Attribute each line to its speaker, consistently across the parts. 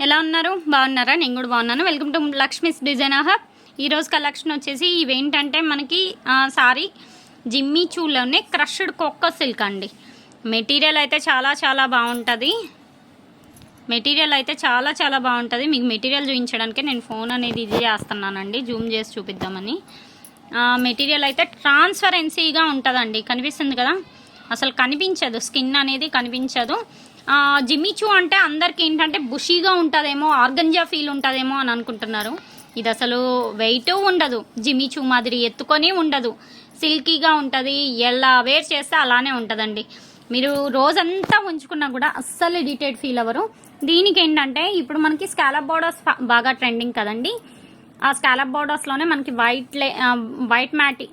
Speaker 1: ఎలా ఉన్నారు? బాగున్నారా? నేను కూడా బాగున్నాను. వెల్కమ్ టు లక్ష్మీస్ డిజైన్ ఆహా ఈరోజు కలెక్షన్ వచ్చేసి ఇవేంటంటే మనకి సారీ జిమ్మి చూలోనే క్రష్డ్ కొక్క సిల్క్ అండి. మెటీరియల్ అయితే చాలా చాలా బాగుంటుంది. మెటీరియల్ అయితే చాలా చాలా బాగుంటుంది. మీకు మెటీరియల్ చూపించడానికి నేను ఫోన్ అనేది ఇది చేస్తున్నానండి. జూమ్ చేసి చూపిద్దామని. మెటీరియల్ అయితే ట్రాన్స్పరెన్సీగా ఉంటుందండి. కనిపిస్తుంది కదా? అసలు కనిపించదు. స్కిన్ అనేది కనిపించదు. జిమ్మిచూ అంటే అందరికి ఏంటంటే బుషీగా ఉంటుందేమో ఆర్గంజా ఫీల్ ఉంటుందేమో అని అనుకుంటున్నారు. ఇది అసలు వెయిట్ ఉండదు. జిమ్మిచూ మాదిరి ఎత్తుకొని ఉండదు. సిల్కీగా ఉంటుంది ఎలా వేర్ చేస్తే అలానే ఉంటుందండి. మీరు రోజంతా ఉంచుకున్నా కూడా అస్సలు ఇరిటేట్ ఫీల్ అవ్వరు. దీనికి ఏంటంటే ఇప్పుడు మనకి స్కాలప్ బోర్డర్స్ బాగా ట్రెండింగ్ కదండి. ఆ స్కాలప్ బోర్డర్స్లోనే మనకి వైట్ లే వైట్ మ్యాటీ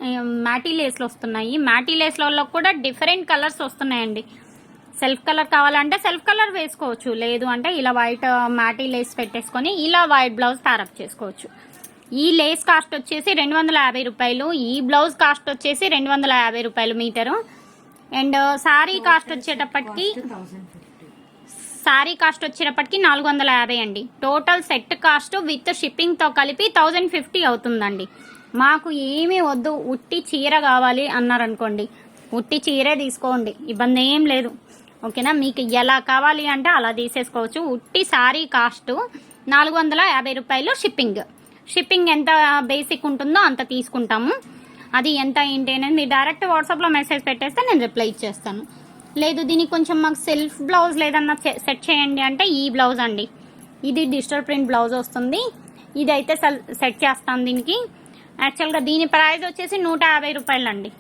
Speaker 1: మ్యాటీ లేస్లు వస్తున్నాయి. మ్యాటీ లేస్లలో కూడా డిఫరెంట్ కలర్స్ వస్తున్నాయండి. సెల్ఫ్ కలర్ కావాలంటే సెల్ఫ్ కలర్ వేసుకోవచ్చు. లేదు అంటే ఇలా వైట్ ఆ, మ్యాటీ లేస్ పెట్టేసుకొని ఇలా వైట్ బ్లౌజ్ తయారప్ చేసుకోవచ్చు. ఈ లేస్ కాస్ట్ వచ్చేసి రెండు వందల యాభై రూపాయలు. ఈ బ్లౌజ్ కాస్ట్ వచ్చేసి రెండు వందల యాభై రూపాయలు metre. And uh, sari cost వచ్చేటప్పటికి శారీ కాస్ట్ వచ్చేటప్పటికి నాలుగు వందల యాభై అండి. టోటల్ సెట్ కాస్ట్ విత్ షిప్పింగ్తో కలిపి థౌజండ్ ఫిఫ్టీ అవుతుందండి. మాకు ఏమీ వద్దు. ఉట్టి చీర కావాలి అన్నారనుకోండి. ఉట్టి చీరే తీసుకోండి. ఇబ్బంది ఏం లేదు. ఓకేనా? మీకు ఎలా కావాలి అంటే అలా తీసేసుకోవచ్చు. ఉట్టి సారీ కాస్ట్ నాలుగు వందల యాభై రూపాయలు షిప్పింగ్. షిప్పింగ్ ఎంత బేసిక్ ఉంటుందో అంత తీసుకుంటాము. అది ఎంత ఏంటి అనేది మీరు డైరెక్ట్ వాట్సాప్లో మెసేజ్ పెట్టేస్తే నేను రిప్లై ఇచ్చేస్తాను. లేదు దీనికి కొంచెం మాకు సెల్ఫ్ బ్లౌజ్ లేదన్నా చె- సెట్ చేయండి అంటే ఈ బ్లౌజ్ అండి. ఇది డిజిటల్ ప్రింట్ బ్లౌజ్ వస్తుంది. ఇది అయితే సెల్- సెట్ చేస్తాను దీనికి. యాక్చువల్గా దీని ప్రైస్ వచ్చేసి నూట యాభై రూపాయలు అండి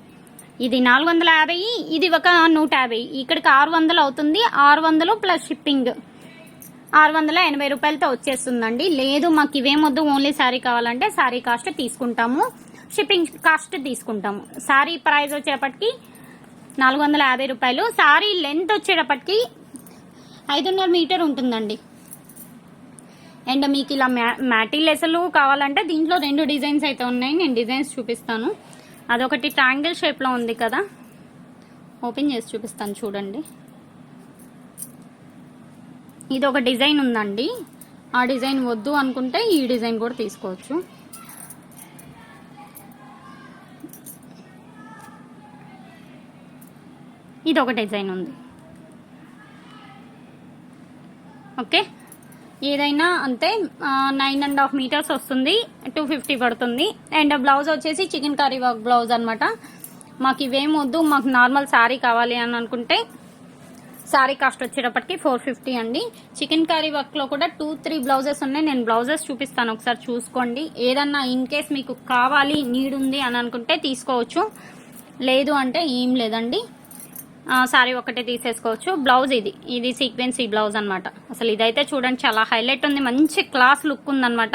Speaker 1: ఇది నాలుగు వందల యాభై ఇది ఒక నూట యాభై. ఇక్కడికి ఆరు వందలు అవుతుంది. ఆరు వందలు ప్లస్ షిప్పింగ్. ఆరు వందల ఎనభై రూపాయలతో వచ్చేస్తుందండి. లేదు మాకు ఇవేమొద్దు ఓన్లీ శారీ కావాలంటే శారీ కాస్ట్ తీసుకుంటాము. షిప్పింగ్ కాస్ట్ తీసుకుంటాము. శారీ ప్రైస్ వచ్చేటప్పటికి నాలుగు వందల యాభై రూపాయలు. శారీ లెంత్ వచ్చేటప్పటికి ఐదున్నర మీటర్ ఉంటుందండి. అండ్ మీకు ఇలా మ్యా మ్యాటీ లెసలు కావాలంటే దీంట్లో రెండు డిజైన్స్ అయితే ఉన్నాయి. నేను డిజైన్స్ చూపిస్తాను. అదొకటి ట్రాంగిల్ షేప్లో ఉంది కదా. ఓపెన్ చేసి చూపిస్తాను చూడండి. ఇది ఒక డిజైన్ ఉందండి. ఆ డిజైన్ వద్దు అనుకుంటే ఈ డిజైన్ కూడా తీసుకోవచ్చు. ఇది ఒక డిజైన్ ఉంది. ఓకే? ఏదైనా అంతే నైన్ అండ్ హాఫ్ మీటర్స్ వస్తుంది టూ ఫిఫ్టీ పడుతుంది. అండ్ బ్లౌజ్ వచ్చేసి చికెన్ కర్రీ వర్క్ బ్లౌజ్ అనమాట మాకు ఇవేం వద్దు మాకు నార్మల్ శారీ కావాలి అని అనుకుంటే శారీ కాస్ట్ వచ్చేటప్పటికి ఫోర్ ఫిఫ్టీ అండి. చికెన్ కర్రీ వర్క్లో కూడా టూ త్రీ బ్లౌజెస్ ఉన్నాయి. నేను బ్లౌజెస్ చూపిస్తాను ఒకసారి చూసుకోండి. ఏదన్నా ఇన్ కేస్ మీకు కావాలి నీడ్ ఉంది అని అనుకుంటే తీసుకోవచ్చు. లేదు అంటే ఏం లేదండి. సారీ ఒకటే తీసేసుకోవచ్చు. బ్లౌజ్ ఇది. ఇది సీక్వెన్స్ ఈ బ్లౌజ్ అనమాట అసలు ఇదైతే చూడండి చాలా హైలైట్ ఉంది. మంచి క్లాస్ లుక్ ఉందన్నమాట.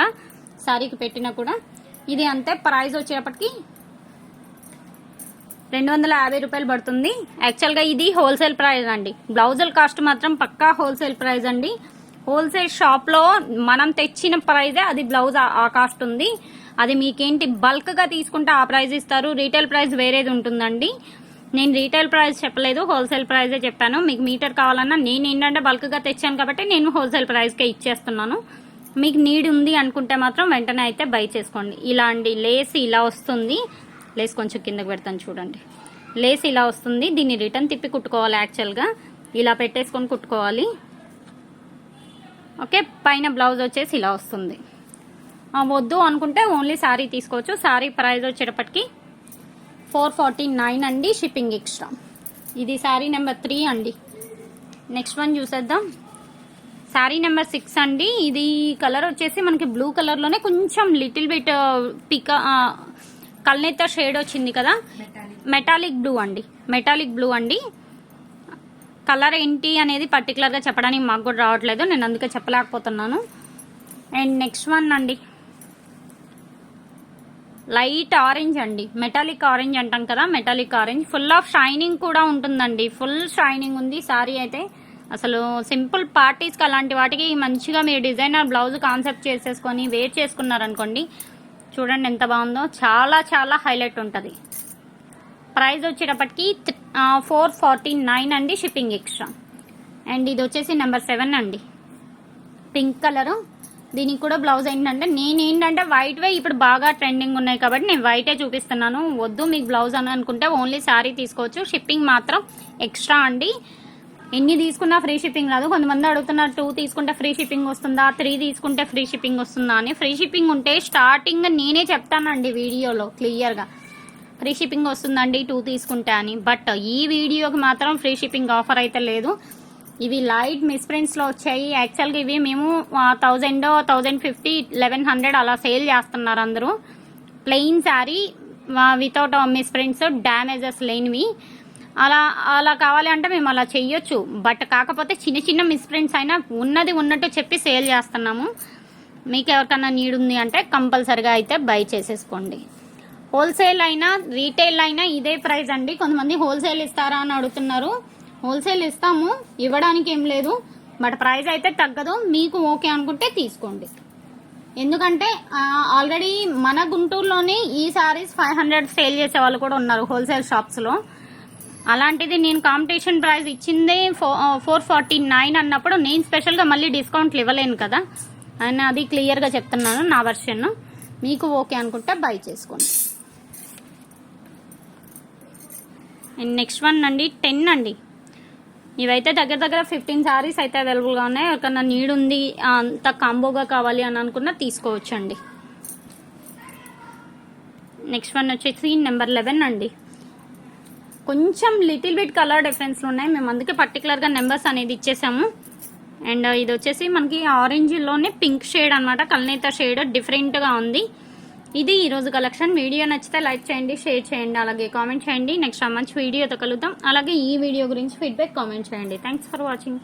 Speaker 1: శారీకి పెట్టినా కూడా. ఇది అంతే ప్రైస్ వచ్చేటప్పటికి రెండు వందల యాభై రూపాయలు పడుతుంది. యాక్చువల్గా ఇది హోల్సేల్ ప్రైస్ అండి. బ్లౌజుల కాస్ట్ మాత్రం పక్కా హోల్సేల్ ప్రైస్ అండి. హోల్సేల్ షాప్లో మనం తెచ్చిన ప్రైజే అది బ్లౌజ్ ఆ- కాస్ట్ ఉంది. అది మీకేంటి బల్క్గా తీసుకుంటే ఆ ప్రైజ్ ఇస్తారు. రీటైల్ ప్రైస్ వేరేది ఉంటుందండి. నేను రీటైల్ ప్రైస్ చెప్పలేదు హోల్సేల్ ప్రైజే చెప్పాను. మీకు మీటర్ కావాలన్నా నేను ఏంటంటే బల్క్గా తెచ్చాను కాబట్టి నేను హోల్సేల్ ప్రైస్కే ఇచ్చేస్తున్నాను. మీకు నీడ్ ఉంది అనుకుంటే మాత్రం వెంటనే అయితే బై చేసుకోండి. ఇలా అండి లేస్ ఇలా వస్తుంది. లేస్ కొంచెం కిందకి పెడతాను చూడండి. లేస్ ఇలా వస్తుంది. దీన్ని రిటర్న్ తిప్పి కుట్టుకోవాలి యాక్చువల్గా ఇలా పెట్టేసుకొని కుట్టుకోవాలి. ఓకే పైన బ్లౌజ్ వచ్చేసి ఇలా వస్తుంది. వద్దు అనుకుంటే ఓన్లీ శారీ తీసుకోవచ్చు. శారీ ప్రైస్ వచ్చేటప్పటికి ఫోర్ ఫార్టీ నైన్ అండి షిప్పింగ్ ఎక్స్ట్రా. ఇది శారీ నెంబర్ త్రీ అండి. నెక్స్ట్ వన్ చూసేద్దాం. శారీ నెంబర్ సిక్స్ అండి. ఇది కలర్ వచ్చేసి మనకి బ్లూ కలర్లోనే కొంచెం లిటిల్ బిట్ పిక కల్నేత షేడ్ వచ్చింది కదా? మెటాలిక్ బ్లూ అండి. మెటాలిక్ బ్లూ అండి. కలర్ ఏంటి అనేది పర్టికులర్గా చెప్పడానికి మాకు కూడా రావట్లేదు. నేను అందుకే చెప్పలేకపోతున్నాను. అండ్ నెక్స్ట్ వన్ అండి. లైట్ ఆరెంజ్ అండి. మెటాలిక్ ఆరెంజ్ అంటాం కదా metallic orange. Full of shining కూడా ఉంటుందండి. ఫుల్ షైనింగ్ ఉంది సారీ అయితే. అసలు సింపుల్ పార్టీస్కి అలాంటి వాటికి మంచిగా మీరు డిజైనర్ బ్లౌజ్ కాన్సెప్ట్ చేసేసుకొని వేర్ చేసుకున్నారనుకోండి చూడండి ఎంత బాగుందో. చాలా చాలా హైలైట్ ఉంటుంది. ప్రైస్ వచ్చేటప్పటికి ఫోర్ ఫార్టీ నైన్ అండి షిప్పింగ్ ఎక్స్ట్రా. అండ్ ఇది వచ్చేసి నెంబర్ సెవెన్ అండి. పింక్ కలరు దీనికి కూడా బ్లౌజ్ ఏంటంటే నేను ఏంటంటే వైట్ వే ఇప్పుడు బాగా ట్రెండింగ్ ఉన్నాయి కాబట్టి నేను వైటే చూపిస్తున్నాను. వద్దు మీకు బ్లౌజ్ అని అనుకుంటే ఓన్లీ శారీ తీసుకోవచ్చు. షిప్పింగ్ మాత్రం ఎక్స్ట్రా అండి. ఎన్ని తీసుకున్నా ఫ్రీ షిప్పింగ్ రాదు. కొంతమంది అడుగుతున్నారు టూ తీసుకుంటే ఫ్రీ షిప్పింగ్ వస్తుందా? త్రీ తీసుకుంటే ఫ్రీ షిప్పింగ్ వస్తుందా అని. ఫ్రీ షిప్పింగ్ ఉంటే స్టార్టింగ్ నేనే చెప్తానండి వీడియోలో క్లియర్గా ఫ్రీ షిప్పింగ్ వస్తుందండి టూ తీసుకుంటే అని. బట్ ఈ వీడియోకి మాత్రం ఫ్రీ షిప్పింగ్ ఆఫర్ అయితే లేదు. ఇవి లైట్ మిస్ప్రింట్స్లో వచ్చాయి. యాక్చువల్గా ఇవి మేము thousand thousand fifty eleven hundred అలా సేల్ చేస్తున్నారు అందరూ. Plain sari without misprints damages లేనివి. అలా అలా కావాలి అంటే మేము అలా చెయ్యొచ్చు. బట్ కాకపోతే చిన్న చిన్న మిస్ప్రింట్స్ అయినా ఉన్నది ఉన్నట్టు చెప్పి సేల్ చేస్తున్నాము. మీకు ఎవరికన్నా నీడ్ ఉంది అంటే కంపల్సరిగా అయితే బై చేసేసుకోండి. హోల్సేల్ అయినా రీటైల్ అయినా ఇదే ప్రైస్ అండి. కొంతమంది హోల్సేల్ ఇస్తారా అని అడుగుతున్నారు. హోల్సేల్ ఇస్తాము ఇవ్వడానికి ఏం లేదు. బట్ ప్రైస్ అయితే తగ్గదు మీకు ఓకే అనుకుంటే తీసుకోండి. ఎందుకంటే ఆల్రెడీ మన గుంటూరులోనే ఈ సారీస్ ఫైవ్ హండ్రెడ్ సేల్ చేసే వాళ్ళు కూడా ఉన్నారు హోల్సేల్ షాప్స్లో. అలాంటిది నేను కాంపిటీషన్ ప్రైస్ ఇచ్చిందే ఫోర్ ఫార్టీ నైన్ అన్నప్పుడు నేను స్పెషల్గా మళ్ళీ డిస్కౌంట్లు ఇవ్వలేను కదా. అని అది క్లియర్గా చెప్తున్నాను నా వర్షన్ మీకు ఓకే అనుకుంటే బై చేసుకోండి. అండ్ నెక్స్ట్ వన్ అండి టెన్ అండి. ఇవైతే దగ్గర దగ్గర ఫిఫ్టీన్ సారీస్ అయితే అవైలబుల్గా ఉన్నాయి. ఎవరికన్నా నీడ్ ఉంది అంత కాంబోగా కావాలి అని అనుకున్నా తీసుకోవచ్చండి. నెక్స్ట్ వన్ వచ్చేసి నెంబర్ లెవెన్ అండి. కొంచెం లిటిల్ బిట్ కలర్ డిఫరెన్స్లు ఉన్నాయి. మేము అందుకే పర్టికులర్గా నెంబర్స్ అనేది ఇచ్చేసాము. అండ్ ఇది వచ్చేసి మనకి ఆరెంజ్లోనే పింక్ షేడ్ అనమాట కల్నేత షేడ్ డిఫరెంట్గా ఉంది. ఇది ఈరోజు కలెక్షన్. వీడియో నచ్చితే లైక్ చేయండి షేర్ చేయండి అలాగే కామెంట్ చేయండి. నెక్స్ట్ మంచి వీడియోతో కలుద్దాం. అలాగే ఈ వీడియో గురించి ఫీడ్బ్యాక్ కామెంట్ చేయండి. Thanks for watching